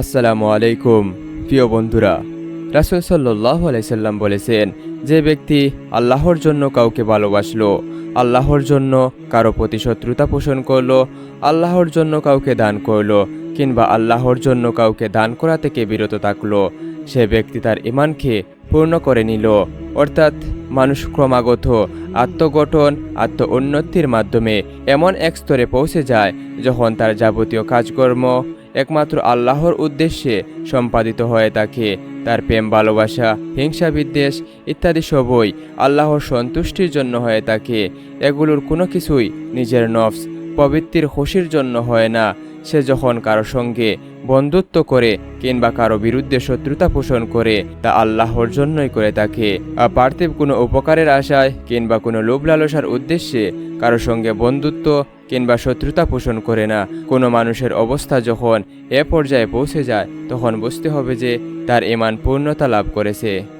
আসসালামু আলাইকুম, প্রিয় বন্ধুরা। রাসুল সাল্লাহ আলাইসাল্লাম বলেছেন, যে ব্যক্তি আল্লাহর জন্য কাউকে ভালোবাসলো, আল্লাহর জন্য কারও প্রতি শত্রুতা পোষণ করল, আল্লাহর জন্য কাউকে দান করল, কিংবা আল্লাহর জন্য কাউকে দান করা থেকে বিরত থাকল, সে ব্যক্তি তার ইমানকে পূর্ণ করে নিল। অর্থাৎ মানুষ ক্রমাগত আত্মগঠন, আত্ম উন্নতির মাধ্যমে এমন এক স্তরে পৌঁছে যায়, যখন তার যাবতীয় কাজকর্ম একমাত্র আল্লাহর উদ্দেশ্যে সম্পাদিত হয়ে থাকে তার প্রেম, ভালোবাসা, হিংসা, বিদ্বেষ ইত্যাদি সবই আল্লাহর সন্তুষ্টির জন্য হয়ে থাকে এগুলোর কোনো কিছুই নিজের নফস প্রবৃত্তির খুশির জন্য হয় না। সে যখন কারও সঙ্গে বন্ধুত্ব করে কিংবা কারও বিরুদ্ধে শত্রুতা পোষণ করে, তা আল্লাহর জন্যই করে থাকে আর পার্থিব কোনো উপকারের আশায় কিংবা কোনো লোভ লালসার উদ্দেশ্যে কারও সঙ্গে বন্ধুত্ব কিংবা শত্রুতা পোষণ করে না। কোনো মানুষের অবস্থা যখন এ পর্যায়ে পৌঁছে যায়, তখন বুঝতে হবে যে তার ইমান পূর্ণতা লাভ করেছে।